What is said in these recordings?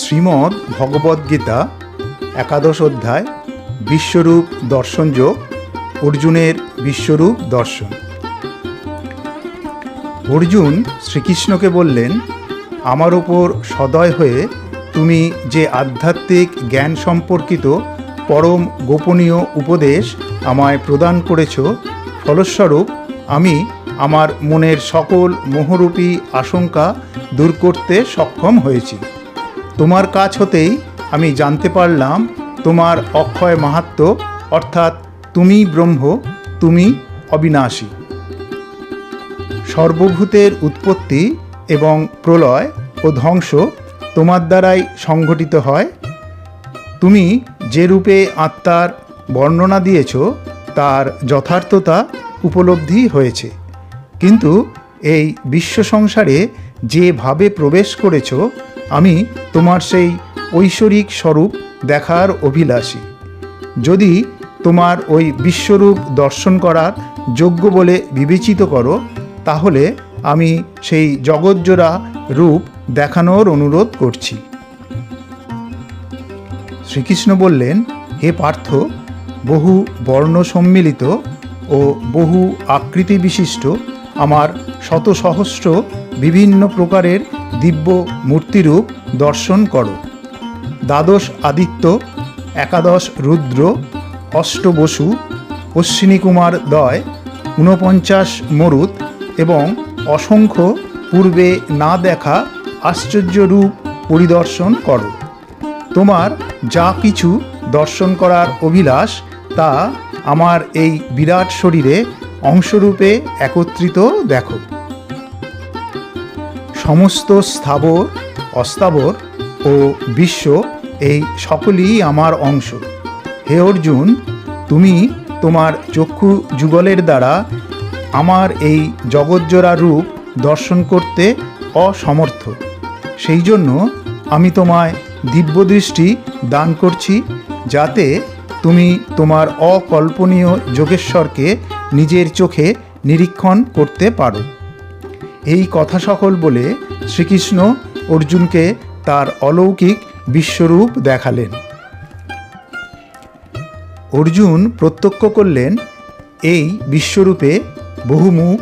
শ্রীমদ্ ভগবদ্গীতা একাদশ অধ্যায়, বিশ্বরূপ দর্শনযোগ অর্জুনের বিশ্বরূপ দর্শন। অর্জুন শ্রীকৃষ্ণকে বললেন, আমার ওপর সদয় হয়ে তুমি যে আধ্যাত্মিক জ্ঞান সম্পর্কিত পরম গোপনীয় উপদেশ আমায় প্রদান করেছ, ফলস্বরূপ আমি আমার মনের সকল মোহরূপী আশঙ্কা দূর করতে সক্ষম হয়েছি। তোমার কাজ হতেই আমি জানতে পারলাম তোমার অক্ষয় মাহাত্ম, অর্থাৎ তুমি ব্রহ্ম, তুমি অবিনাশী। সর্বভূতের উৎপত্তি এবং প্রলয় ও ধ্বংস তোমার দ্বারাই সংঘটিত হয়। তুমি যে রূপে আত্মার বর্ণনা দিয়েছ, তার যথার্থতা উপলব্ধি হয়েছে। কিন্তু এই বিশ্ব সংসারে যেভাবে প্রবেশ করেছ আমি তোমার সেই ঐশ্বরিক স্বরূপ দেখার অভিলাষী। যদি তোমার ওই বিশ্বরূপ দর্শন করার যোগ্য বলে বিবেচিত করো, তাহলে আমি সেই জগৎজোড়া রূপ দেখানোর অনুরোধ করছি। শ্রীকৃষ্ণ বললেন, হে পার্থ, বহু বর্ণ সম্মিলিত ও বহু আকৃতি বিশিষ্ট আমার শত সহস্র বিভিন্ন প্রকারের দিব্য মূর্তিরূপ দর্শন করো। দ্বাদশ আদিত্য, একাদশ রুদ্র, অষ্ট বসু, অশ্বিনী কুমার দয়, ঊনপঞ্চাশ মরুত এবং অসংখ্য পূর্বে না দেখা আশ্চর্য রূপ পরিদর্শন করো। তোমার যা কিছু দর্শন করার অভিলাষ, তা আমার এই বিরাট শরীরে অংশরূপে একত্রিত দেখো। সমস্ত স্থাবর, অস্থাবর ও বিশ্ব এই সকলই আমার অংশ। হে অর্জুন, তুমি তোমার চক্ষু যুগলের দ্বারা আমার এই জগজ্জোড়া রূপ দর্শন করতে অসমর্থ। সেই জন্য আমি তোমায় দিব্যদৃষ্টি দান করছি, যাতে তুমি তোমার অকল্পনীয় যোগেশ্বরকে নিজের চোখে নিরীক্ষণ করতে পারো। এই কথা সকল বলে শ্রীকৃষ্ণ অর্জুনকে তার অলৌকিক বিশ্বরূপ দেখালেন। অর্জুন প্রত্যক্ষ করলেন, এই বিশ্বরূপে বহু মুখ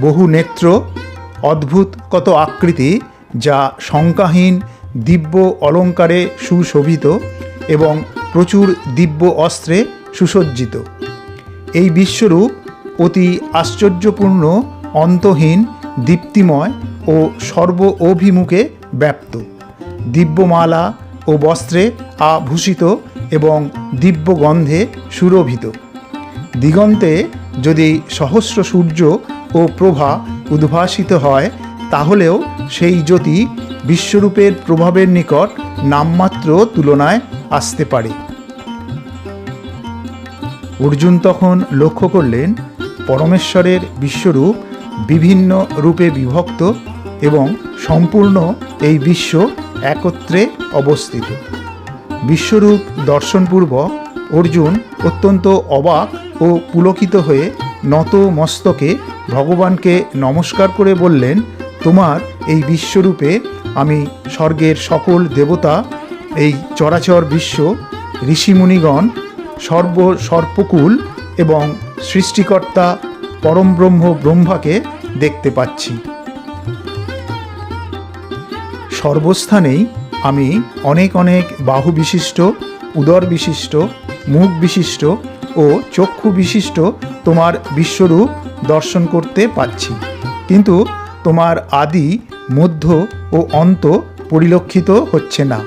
বহু নেত্র, অদ্ভুত কত আকৃতি যা শঙ্কাহীন দিব্য অলঙ্কারে সুশোভিত এবং প্রচুর দিব্য অস্ত্রে সুসজ্জিত। এই বিশ্বরূপ অতি আশ্চর্যপূর্ণ, অন্তহীন দীপ্তিময় ও সর্ব অভিমুখে ব্যাপ্ত। দিব্যমালা ও বস্ত্রে আভূষিত এবং দিব্য গন্ধে সুরভিত। দিগন্তে যদি সহস্র সূর্য ও প্রভা উদ্ভাসিত হয়, তাহলেও সেই জ্যোতি বিশ্বরূপের প্রভাবের নিকট নামমাত্র তুলনায় আসতে পারে। অর্জুন তখন লক্ষ্য করলেন, পরমেশ্বরের বিশ্বরূপ বিভিন্ন রূপে বিভক্ত এবং সম্পূর্ণ এই বিশ্ব একত্রে অবস্থিত। বিশ্বরূপ দর্শনপূর্বক অর্জুন অত্যন্ত অবাক ও পুলকিত হয়ে নত মস্তকে ভগবানকে নমস্কার করে বললেন, তোমার এই বিশ্বরূপে আমি স্বর্গের সকল দেবতা, এই চরাচর বিশ্ব, ঋষিমুনিগণ সর্ব সর্পকুল এবং সৃষ্টিকর্তা পরমব্রহ্ম ব্রহ্মাকে দেখতে পাচ্ছি। সর্বস্থানেই আমি অনেক অনেক বাহু বিশিষ্ট, উদর বিশিষ্ট, মুখ বিশিষ্ট ও চক্ষু বিশিষ্ট তোমার বিশ্বরূপ দর্শন করতে পাচ্ছি। কিন্তু তোমার আদি, মধ্য ও অন্ত পরিলক্ষিত হচ্ছে না।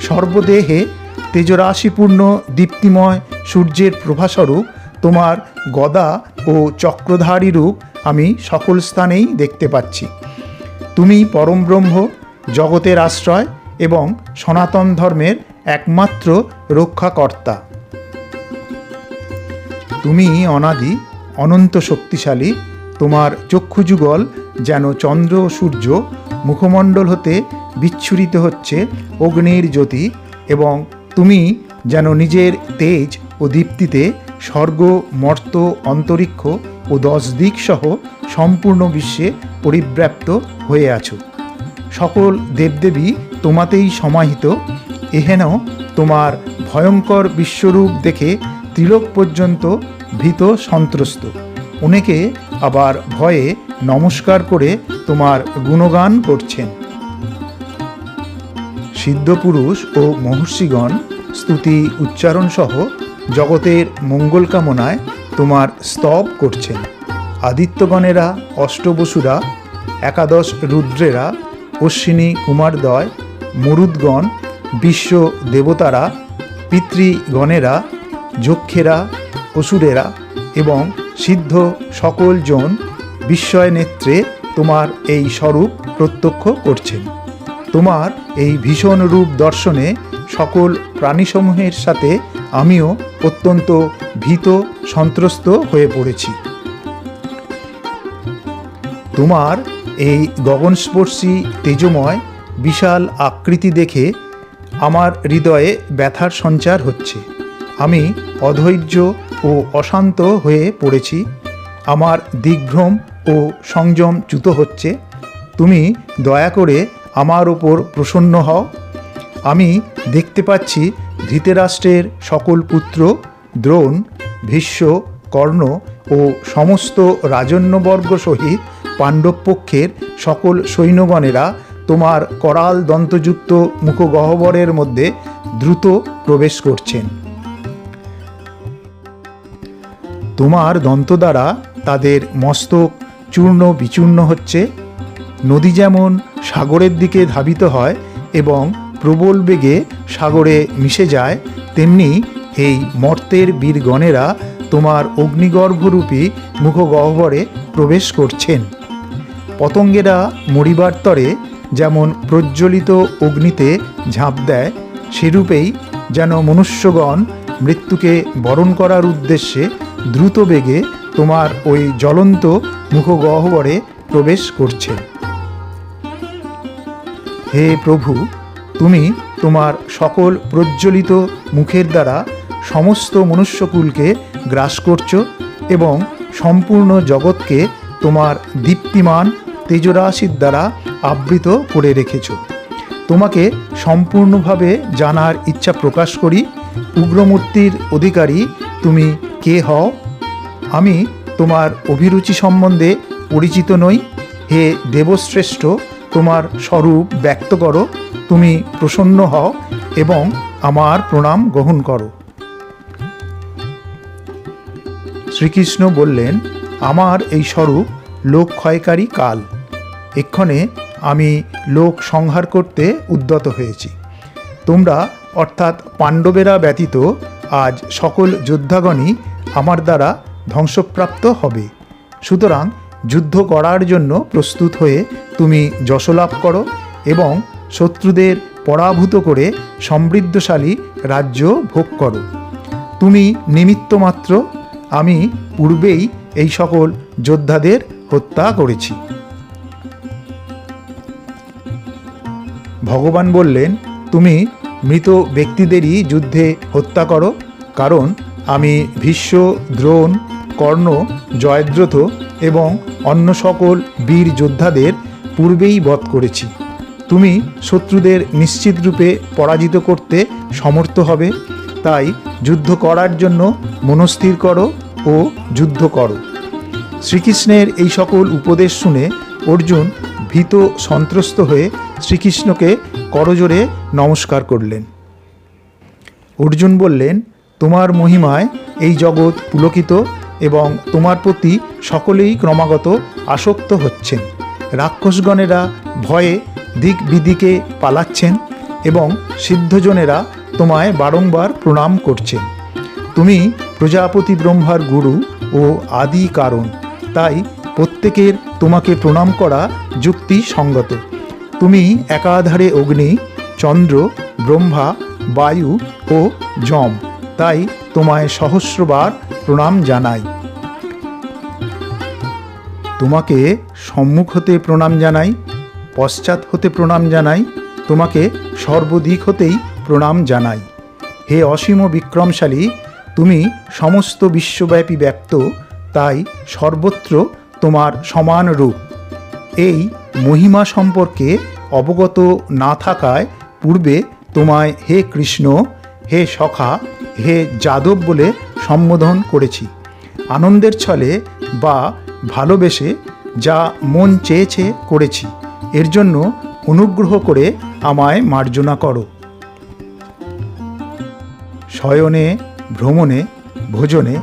সর্বদেহে তেজরাশিপূর্ণ দীপ্তিময় সূর্যের প্রভাস্বরূপ তোমার গদা ও চক্রধারী রূপ আমি সকল স্থানেই দেখতে পাচ্ছি। তুমি পরম ব্রহ্ম, জগতের আশ্রয় এবং সনাতন ধর্মের একমাত্র রক্ষাকর্তা। তুমি অনাদি, অনন্ত শক্তিশালী, তোমার চক্ষুযুগল যেন চন্দ্র ও সূর্য মুখমণ্ডল হতে বিচ্ছুরিত হচ্ছে অগ্নির জ্যোতি এবং তুমি যেন নিজের তেজ ও দীপ্তিতে স্বর্গ, মর্ত, অন্তরিক্ষ ও দশ দিক সহ সম্পূর্ণ বিশ্বে পরিব্যাপ্ত হয়ে আছো। সকল দেবদেবী তোমাতেই সমাহিত। এহেন তোমার ভয়ঙ্কর বিশ্বরূপ দেখে তিলক পর্যন্ত ভীত সন্ত্রস্ত। অনেকে আবার ভয়ে নমস্কার করে তোমার গুণগান করছেন। সিদ্ধপুরুষ ও মহর্ষিগণ, স্তুতি উচ্চারণ সহ জগতের মঙ্গল কামনায় তোমার স্তব করছেন। আদিত্যগণেরা, অষ্টবসুরা, একাদশ রুদ্রেরা, অশ্বিনী কুমারদয়, মরুদগণ, বিশ্ব দেবতারা, পিতৃগণেরা, যক্ষেরা, অসুরেরা এবং সিদ্ধ সকল জন বিস্ময় নেত্রে তোমার এই স্বরূপ প্রত্যক্ষ করছেন। তোমার এই ভীষণ রূপ দর্শনে সকল প্রাণীসমূহের সাথে আমিও অত্যন্ত ভীত, সন্ত্রস্ত হয়ে পড়েছি। তোমার এই গগনস্পর্শী তেজময়, বিশাল আকৃতি দেখে আমার হৃদয়ে ব্যথার সঞ্চার হচ্ছে। আমি অধৈর্য ও অশান্ত হয়ে পড়েছি। আমার দিগ্ভ্রম ও সংযম চ্যুত হচ্ছে। তুমি দয়া করে আমার ওপর প্রসন্ন হও। আমি দেখতে পাচ্ছি ধৃতরাষ্ট্রের সকল পুত্র, দ্রোণ, ভীষ্ম, কর্ণ ও সমস্ত রাজন্যবর্গ সহিত পাণ্ডব পক্ষের সকল সৈন্যগণেরা তোমার করাল দন্তযুক্ত মুখগহ্বরের মধ্যে দ্রুত প্রবেশ করছেন। তোমার দন্ত দ্বারা তাদের মস্তক চূর্ণ বিচূর্ণ হচ্ছে। নদী যেমন সাগরের দিকে ধাবিত হয় এবং প্রবল বেগে সাগরে মিশে যায়, তেমনি এই মর্তের বীরগণেরা তোমার অগ্নিগর্ভরূপী মুখগহ্বরে প্রবেশ করছেন। পতঙ্গেরা মরিবার তরে যেমন প্রজ্বলিত অগ্নিতে ঝাঁপ দেয়, সেরূপেই যেন মনুষ্যগণ মৃত্যুকে বরণ করার উদ্দেশ্যে দ্রুত বেগে তোমার ওই জ্বলন্ত মুখগহ্বরে প্রবেশ করছে। হে প্রভু তুমি তোমার সকল প্রজ্বলিত মুখের দ্বারা সমস্ত মনুষ্যকুলকে গ্রাস করছ এবং সম্পূর্ণ জগৎকে তোমার দীপ্তিমান তেজরাশির দ্বারা আবৃত করে রেখেছ। তোমাকে সম্পূর্ণভাবে জানার ইচ্ছা প্রকাশ করি, উগ্রমূর্তির অধিকারী তুমি কে হও? আমি তোমার অভিরুচি সম্বন্ধে পরিচিত নই। হে দেবশ্রেষ্ঠ তোমার স্বরূপ ব্যক্ত করো, তুমি প্রসন্ন হও এবং আমার প্রণাম গ্রহণ করো। শ্রীকৃষ্ণ বললেন, আমার এই স্বরূপ লোক ক্ষয়কারী কাল। এক্ষণে আমি লোক সংহার করতে উদ্যত হয়েছি। তোমরা অর্থাৎ পাণ্ডবেরা ব্যতীত আজ সকল যোদ্ধাগণই আমার দ্বারা ধ্বংসপ্রাপ্ত হবে। সুতরাং যুদ্ধ করার জন্য প্রস্তুত হয়ে তুমি যশলাভ করো এবং শত্রুদের পরাভূত করে সমৃদ্ধশালী রাজ্য ভোগ করো। তুমি নিমিত্ত মাত্র, আমি পূর্বেই এই সকল যোদ্ধাদের হত্যা করেছি। ভগবান বললেন, তুমি মৃত ব্যক্তিদেরই যুদ্ধে হত্যা করো, কারণ আমি ভীষ্ম, দ্রোণ, কর্ণ, জয়দ্রথ এবং অন্য সকল বীর যোদ্ধাদের পূর্বেই বধ করেছি। তুমি শত্রুদের নিশ্চিত রূপে পরাজিত করতে সমর্থ হবে। তাই যুদ্ধ করার জন্য মনস্থির করো ও যুদ্ধ করো। শ্রীকৃষ্ণের এই সকল উপদেশ শুনে অর্জুন ভীত সন্ত্রস্ত হয়ে শ্রীকৃষ্ণকে করজোরে নমস্কার করলেন। অর্জুন বললেন, তোমার মহিমায় এই জগৎ পুলকিত। এবং তোমার প্রতি সকলেই ক্রমাগত আসক্ত হচ্ছেন। রাক্ষসগণেরা ভয়ে দিক বিদিকে পালাচ্ছেন এবং সিদ্ধজনেরা তোমায় বারংবার প্রণাম করছেন। তুমি প্রজাপতি ব্রহ্মার গুরু ও আদি কারণ, তাই প্রত্যেকের তোমাকে প্রণাম করা যুক্তি সঙ্গত তুমি একাধারে অগ্নি, চন্দ্র, ব্রহ্মা, বায়ু ও যম, তাই তোমায় সহস্রবার প্রণাম জানাই। তোমাকে সম্মুখ হতে প্রণাম জানাই, পশ্চাৎ হতে প্রণাম জানাই, তোমাকে সর্বদিক হতেই প্রণাম জানাই। হে অসীম বিক্রমশালী, তুমি সমস্ত বিশ্বব্যাপী ব্যক্ত, তাই সর্বত্র তোমার সমান রূপ। এই মহিমা সম্পর্কে অবগত না থাকায় পূর্বে তোমায় হে কৃষ্ণ, হে সখা হে যাদব বলে সম্বোধন করেছি। আনন্দের ছলে বা ভালোবেসে যা মন চেয়েছে করেছি, এর জন্য অনুগ্রহ করে আমায় মার্জনা করো। শয়নে, ভ্রমণে, ভোজনে,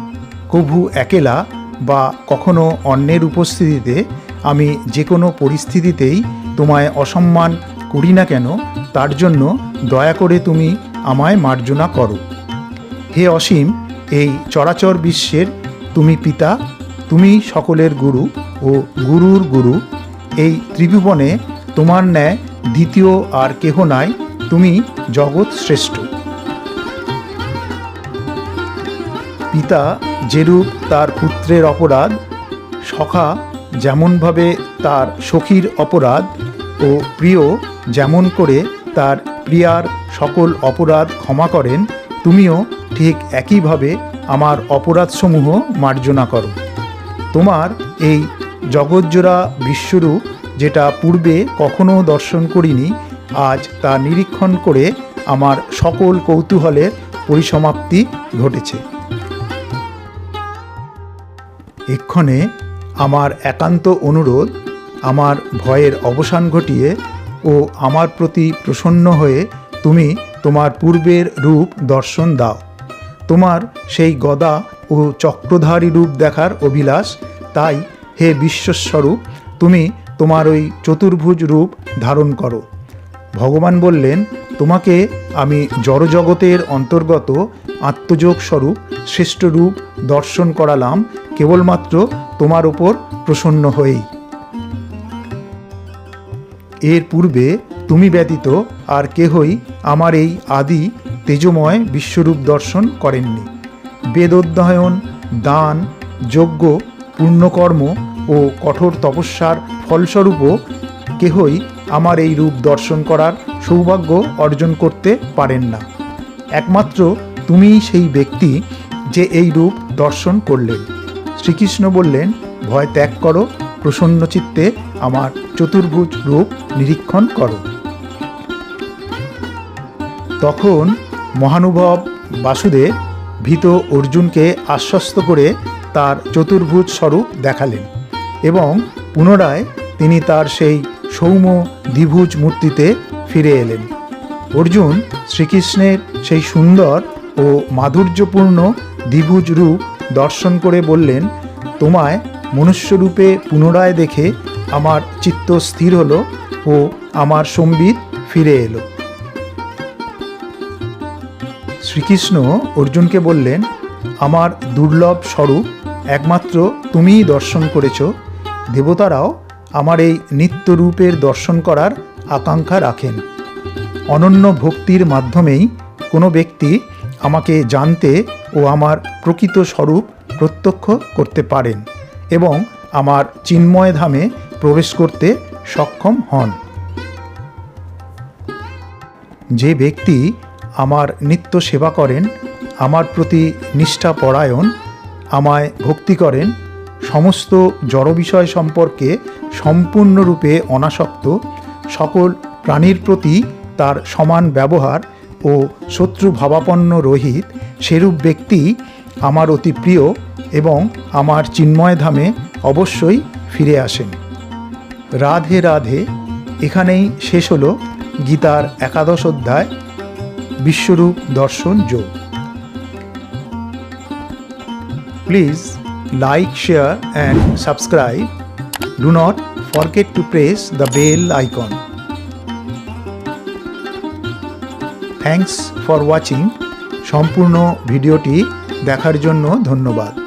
কভু একেলা বা কখনো অন্যের উপস্থিতিতে আমি যে কোনো পরিস্থিতিতেই তোমায় অসম্মান করি না কেন, তার জন্য দয়া করে তুমি আমায় মার্জনা করো। হে অসীম, এই চরাচর বিশ্বের তুমি পিতা, তুমি সকলের গুরু ও গুরুর গুরু। এই ত্রিভুবনে তোমার ন্যায় দ্বিতীয় আর কেহ নাই, তুমি জগৎ শ্রেষ্ঠ। পিতা যেরূপ তার পুত্রের অপরাধ, সখা যেমনভাবে তার সখীর অপরাধ ও প্রিয় যেমন করে তার প্রিয়ার সকল অপরাধ ক্ষমা করেন, তুমিও ঠিক একইভাবে আমার অপরাধসমূহ মার্জনা করো। তোমার এই জগজ্জোড়া বিশ্বরূপ যেটা পূর্বে কখনো দর্শন করিনি, আজ তা নিরীক্ষণ করে আমার সকল কৌতূহলের পরিসমাপ্তি ঘটেছে। এক্ষণে আমার একান্ত অনুরোধ, আমার ভয়ের অবসান ঘটিয়ে ও আমার প্রতি প্রসন্ন হয়ে তুমি তোমার পূর্বের রূপ দর্শন দাও। তোমার সেই গদা ও চক্রধারী রূপ দেখার অভিলাষ। তাই হে বিশ্বস্বরূপ, তুমি তোমার ওই চতুর্ভুজ রূপ ধারণ করো। ভগবান বললেন, তোমাকে আমি জড়জগতের অন্তর্গত আত্মযোগ স্বরূপ শ্রেষ্ঠ রূপ দর্শন করালাম, কেবলমাত্র তোমার ওপর প্রসন্ন হয়েই। এর পূর্বে তুমি ব্যতীত আর কেহই আমার এই আদি তেজময় বিশ্বরূপ দর্শন করেননি। বেদ অধ্যয়ন দান, যজ্ঞ, পূর্ণকর্ম ও কঠোর তপস্যার ফলস্বরূপও কেহই আমার এই রূপ দর্শন করার সৌভাগ্য অর্জন করতে পারেন না। একমাত্র তুমিই সেই ব্যক্তি যে এই রূপ দর্শন করলেন। শ্রীকৃষ্ণ বললেন, ভয় ত্যাগ করো, প্রসন্ন চিত্তে আমার চতুর্ভুজ রূপ নিরীক্ষণ করো। তখন মহানুভব বাসুদেব ভীত অর্জুনকে আশ্বস্ত করে তার চতুর্ভুজ স্বরূপ দেখালেন এবং পুনরায় তিনি তার সেই সৌম্য দ্বিভুজ মূর্তিতে ফিরে এলেন। অর্জুন শ্রীকৃষ্ণের সেই সুন্দর ও মাধুর্যপূর্ণ দ্বিভুজ রূপ দর্শন করে বললেন, তোমায় মনুষ্যরূপে পুনরায় দেখে আমার চিত্ত স্থির হলো ও আমার সম্বিত ফিরে এলো। শ্রীকৃষ্ণ অর্জুনকে বললেন, আমার দুর্লভ স্বরূপ একমাত্র তুমিই দর্শন করেছ। দেবতারাও আমার এই নিত্যরূপের দর্শন করার আকাঙ্ক্ষা রাখেন। অনন্য ভক্তির মাধ্যমেই কোনো ব্যক্তি আমাকে জানতে ও আমার প্রকৃত স্বরূপ প্রত্যক্ষ করতে পারেন এবং আমার চিন্ময় ধামে প্রবেশ করতে সক্ষম হন। যে ব্যক্তি আমার নিত্য সেবা করেন, আমার প্রতি নিষ্ঠা পরায়ণ, আমায় ভক্তি করেন, সমস্ত জড় বিষয় সম্পর্কে সম্পূর্ণরূপে অনাসক্ত, সকল প্রাণীর প্রতি তার সমান ব্যবহার ও শত্রু ভাবাপন্ন রহিত, সেরূপ ব্যক্তি আমার অতি প্রিয় এবং আমার চিন্ময় ধামে অবশ্যই ফিরে আসেন। রাধে রাধে। এখানেই শেষ হলো গীতার একাদশ অধ্যায়, বিশ্বরূপ দর্শন যোগ। Please like, share and subscribe. Do not forget to press the bell icon. Thanks for watching. সম্পূর্ণ ভিডিওটি দেখার জন্য ধন্যবাদ।